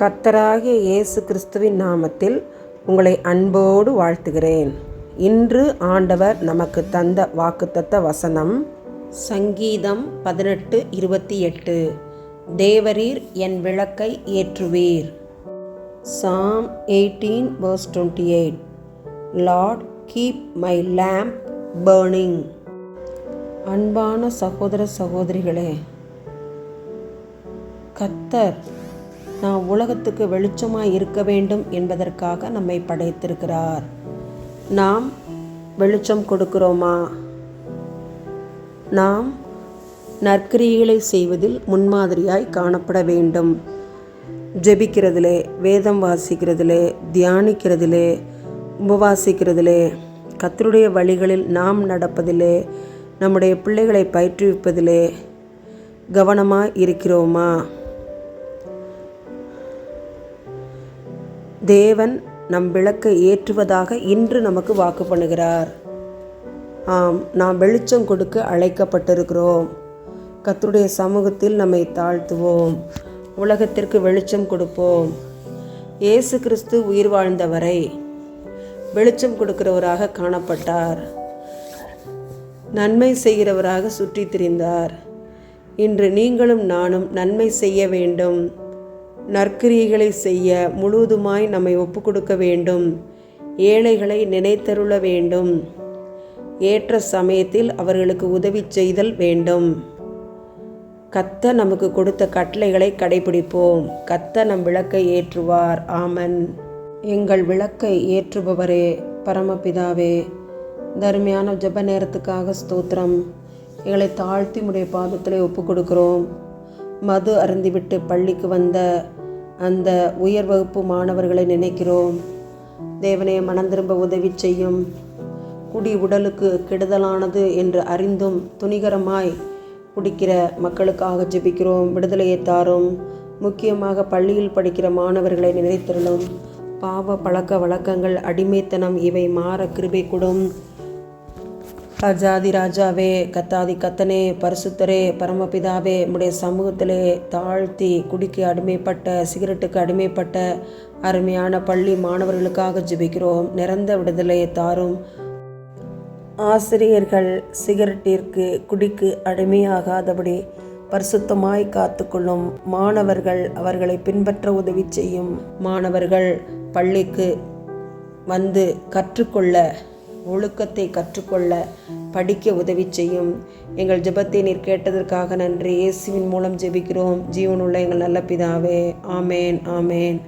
கத்தராகிய இயேசு கிறிஸ்துவின் நாமத்தில் உங்களை அன்போடு வாழ்த்துகிறேன். இன்று ஆண்டவர் நமக்கு தந்த வாக்குத்தத்த வசனம் சங்கீதம் பதினெட்டு இருபத்தி எட்டு. தேவரீர் என் விளக்கை ஏற்றுவீர். Psalm eighteen verse twenty eight Lord keep my lamp burning அன்பான சகோதர சகோதரிகளே கத்தர் நாம் உலகத்துக்கு வெளிச்சமாக இருக்க வேண்டும் என்பதற்காக நம்மை படைத்திருக்கிறார். நாம் வெளிச்சம் கொடுக்கிறோமா? நாம் நற்கிரியைகளை செய்வதில் முன்மாதிரியாய் காணப்பட வேண்டும். ஜெபிக்கிறதுலே வேதம் வாசிக்கிறதுலே தியானிக்கிறதுலே உபவாசிக்கிறதுலே கத்தருடைய வழிகளில் நாம் நடப்பதிலே நம்முடைய பிள்ளைகளை பயிற்றுவிப்பதிலே கவனமாக இருக்கிறோமா? தேவன் நம் விளக்கை ஏற்றுவதாக இன்று நமக்கு வாக்கு பண்ணுகிறார். ஆம் நாம் வெளிச்சம் கொடுக்க அழைக்கப்பட்டிருக்கிறோம். கத்துடைய சமூகத்தில் நம்மை தாழ்த்துவோம். உலகத்திற்கு வெளிச்சம் கொடுப்போம். இயேசு கிறிஸ்து உயிர் வாழ்ந்தவரை வெளிச்சம் கொடுக்கிறவராக காணப்பட்டார். நன்மை செய்கிறவராக சுற்றித் திரிந்தார். இன்று நீங்களும் நானும் நன்மை செய்ய வேண்டும். நற்கிரியைகளை செய்ய முழுவதுமாய் நம்மை ஒப்பு கொடுக்க வேண்டும். ஏழைகளை நினைத்தருள வேண்டும். ஏற்ற சமயத்தில் அவர்களுக்கு உதவி செய்தல் வேண்டும். கத்த நமக்கு கொடுத்த கட்டளைகளை கடைபிடிப்போம். கத்த நம் விளக்கை ஏற்றுவார். ஆமன். எங்கள் விளக்கை ஏற்றுபவரே பரமபிதாவே தருமையான ஜப நேரத்துக்காக ஸ்தோத்திரம். எங்களை தாழ்த்தி உடைய பாதத்தில் ஒப்பு கொடுக்கிறோம் மது அருந்திவிட்டு பள்ளிக்கு வந்த அந்த உயர் வகுப்பு மாணவர்களை நினைக்கிறோம். தேவனே மனம் திரும்ப உதவி செய்யும். குடி உடலுக்கு கெடுதலானது என்று அறிந்தும் துணிகரமாய் குடிக்கிற மக்களுக்காக ஜெபிக்கிறோம். விடுதலையை தாரும். முக்கியமாக பள்ளியில் படிக்கிற மாணவர்களை நினைத்திருந்தோம் பாவ பழக்க வழக்கங்கள் அடிமைத்தனம் இவை மாற கிருபை கொடும். ராஜாதி ராஜாவே கத்தாதி கத்தனே பரிசுத்தரே பரமபிதாவே உடைய சமூகத்திலே தாழ்த்தி குடிக்கு அடிமைப்பட்ட சிகரெட்டுக்கு அடிமைப்பட்ட அருமையான பள்ளி மாணவர்களுக்காக ஜெபிக்கிறோம். நிறந்த விடுதலையை தாரும். ஆசிரியர்கள் சிகரெட்டிற்கு குடிக்கு அடிமையாகாதபடி பரிசுத்தமாய் காத்துக்கொள்ளும். மாணவர்கள் அவர்களை பின்பற்ற உதவி செய்யும். மாணவர்கள் பள்ளிக்கு வந்து கற்றுக்கொள்ள ஒழுக்கத்தை கற்றுக்கொள்ள படிக்க உதவி செய்யும். எங்கள் ஜெபத்தை நீர் கேட்டதற்காக நன்றி. இயேசுவின் மூலம் ஜெபிக்கிறோம். ஜீவனுள்ள எங்கள் நல்ல பிதாவே. ஆமேன் ஆமேன்.